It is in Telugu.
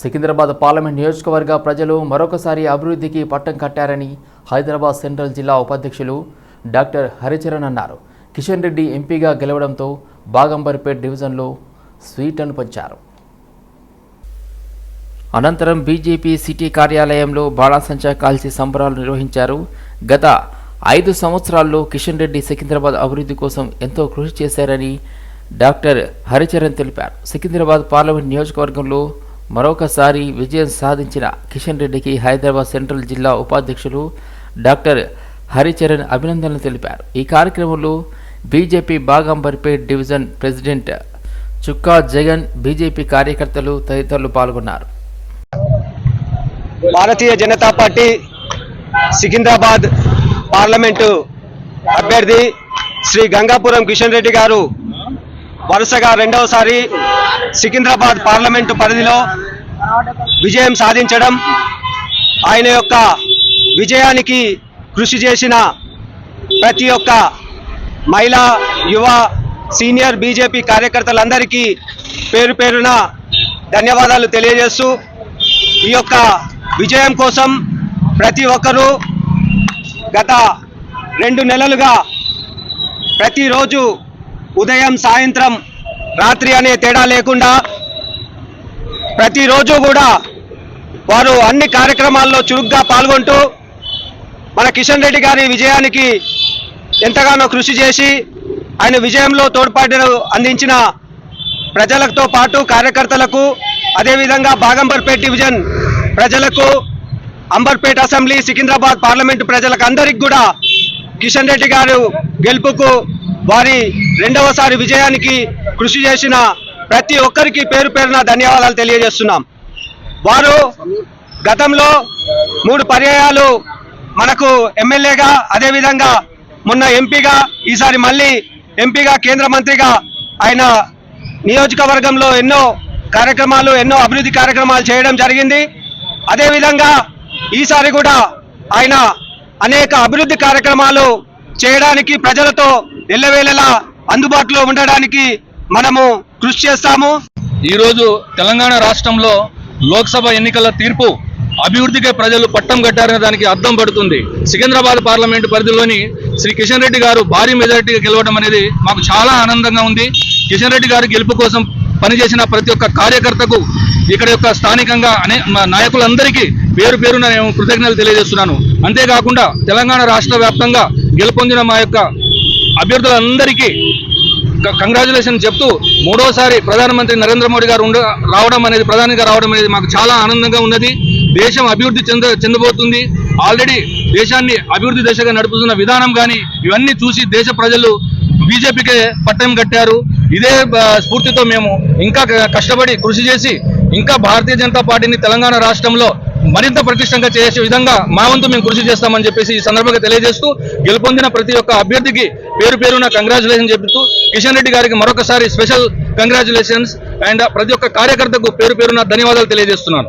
సికింద్రాబాద్ పార్లమెంట్ నియోజకవర్గ ప్రజలు మరొకసారి అభివృద్ధికి పట్టం కట్టారని హైదరాబాద్ సెంట్రల్ జిల్లా ఉపాధ్యక్షులు డాక్టర్ హరిచరణ్ అన్నారు. కిషన్ రెడ్డి ఎంపీగా గెలవడంతో బాగంబర్పేట్ డివిజన్లో స్వీట్లను పంచారు. అనంతరం బీజేపీ సిటీ కార్యాలయంలో బాణాసంచా కాల్చి సంబరాలు నిర్వహించారు. గత ఐదు సంవత్సరాల్లో కిషన్ రెడ్డి సికింద్రాబాద్ అభివృద్ధి కోసం ఎంతో కృషి చేశారని డాక్టర్ హరిచరణ్ తెలిపారు. సికింద్రాబాద్ పార్లమెంట్ నియోజకవర్గంలో మరొకసారి విజయం సాధించిన కిషన్ రెడ్డికి హైదరాబాద్ సెంట్రల్ జిల్లా ఉపాధ్యక్షులు డాక్టర్ హరిచరణ్ అభినందనలు తెలిపారు. ఈ కార్యక్రమంలో BJP Bagambarpet division president Chukka Jagan BJP కార్యకర్తలు తదితరులు పాల్గొన్నారు. భారతీయ జనతా పార్టీ సికింద్రాబాద్ పార్లమెంటు అభ్యర్థి శ్రీ గంగాపురం కిషన్ రెడ్డి గారు వరుసగా రెండవసారి సికింద్రాబాద్ పార్లమెంటు పరిధిలో విజయం సాధించడం ఆయన యొక్క విజయానికి కృషి చేసిన ప్రతి ఒక్క మహిళా యువ సీనియర్ బీజేపీ కార్యకర్తలందరికీ పేరు పేరున ధన్యవాదాలు తెలియజేస్తూ ఈ యొక్క విజయం కోసం ప్రతి ఒక్కరూ గత రెండు నెలలుగా ప్రతిరోజు ఉదయం సాయంత్రం రాత్రి అనే తేడా లేకుండా ప్రతిరోజు కూడా వారు అన్ని కార్యక్రమాల్లో చురుగ్గా పాల్గొంటూ మన కిషన్ రెడ్డి గారి విజయానికి ఎంతగానో కృషి చేసి ఆయన విజయంలో తోడ్పాటును అందించిన ప్రజలతో పాటు కార్యకర్తలకు అదేవిధంగా బాగంబర్పేట్ డివిజన్ ప్రజలకు అంబర్పేట్ అసెంబ్లీ సికింద్రాబాద్ పార్లమెంటు ప్రజలకు అందరికీ కూడా కిషన్ రెడ్డి గారు గెలుపుకు వారి రెండవసారి విజయానికి కృషి చేసిన ప్రతి ఒక్కరికి పేరు పేరున ధన్యవాదాలు తెలియజేస్తున్నాం. వారు గతంలో మూడు పర్యాయాలు మనకు ఎమ్మెల్యేగా అదేవిధంగా మొన్న ఎంపీగా ఈసారి మళ్ళీ ఎంపీగా కేంద్ర మంత్రిగా ఆయన నియోజకవర్గంలో ఎన్నో కార్యక్రమాలు ఎన్నో అభివృద్ధి కార్యక్రమాలు చేయడం జరిగింది. అదేవిధంగా ఈసారి కూడా ఆయన అనేక అభివృద్ధి కార్యక్రమాలు చేయడానికి ప్రజలతో ఎల్లవేళలా అందుబాటులో ఉండడానికి మనము కృషి చేస్తాము. ఈరోజు తెలంగాణ రాష్ట్రంలో లోక్సభ ఎన్నికల తీర్పు అభివృద్ధికే ప్రజలు పట్టం కట్టారనే దానికి అర్థం పడుతుంది. సికింద్రాబాద్ పార్లమెంటు పరిధిలోని శ్రీ కిషన్ రెడ్డి గారు భారీ మెజారిటీగా గెలవడం అనేది మాకు చాలా ఆనందంగా ఉంది. కిషన్ రెడ్డి గారు గెలుపు కోసం పనిచేసిన ప్రతి ఒక్క కార్యకర్తకు ఇక్కడ యొక్క స్థానికంగా అనే నాయకులందరికీ పేరు పేరున నేను కృతజ్ఞతలు తెలియజేస్తున్నాను. అంతేకాకుండా తెలంగాణ రాష్ట్ర వ్యాప్తంగా గెలుపొందిన మా యొక్క అభ్యర్థులందరికీ కంగ్రాచులేషన్ చెప్తూ మూడోసారి ప్రధానమంత్రి నరేంద్ర మోడీ గారు ఉండ రావడం అనేది ప్రధానిగా రావడం అనేది మాకు చాలా ఆనందంగా ఉన్నది. దేశం అభివృద్ధి చెంద చెందబోతుంది. ఆల్రెడీ దేశాన్ని అభివృద్ధి దిశగా నడుపుతున్న విధానం కానీ ఇవన్నీ చూసి దేశ ప్రజలు బీజేపీకే పట్టం కట్టారు. ఇదే స్ఫూర్తితో మేము ఇంకా కష్టపడి కృషి చేసి ఇంకా భారతీయ జనతా పార్టీని తెలంగాణ రాష్ట్రంలో మరింత ప్రతిష్టంగా చేసే విధంగా మా వంతు మేము కృషి చేస్తామని చెప్పేసి ఈ సందర్భంగా తెలియజేస్తూ గెలుపొందిన ప్రతి ఒక్క అభ్యర్థికి పేరు పేరున కంగ్రాచులేషన్ చెబుతూ కిషన్ రెడ్డి గారికి మరొకసారి స్పెషల్ కంగ్రాచులేషన్స్ అండ్ ప్రతి ఒక్క కార్యకర్తకు పేరు పేరున ధన్యవాదాలు తెలియజేస్తున్నాను.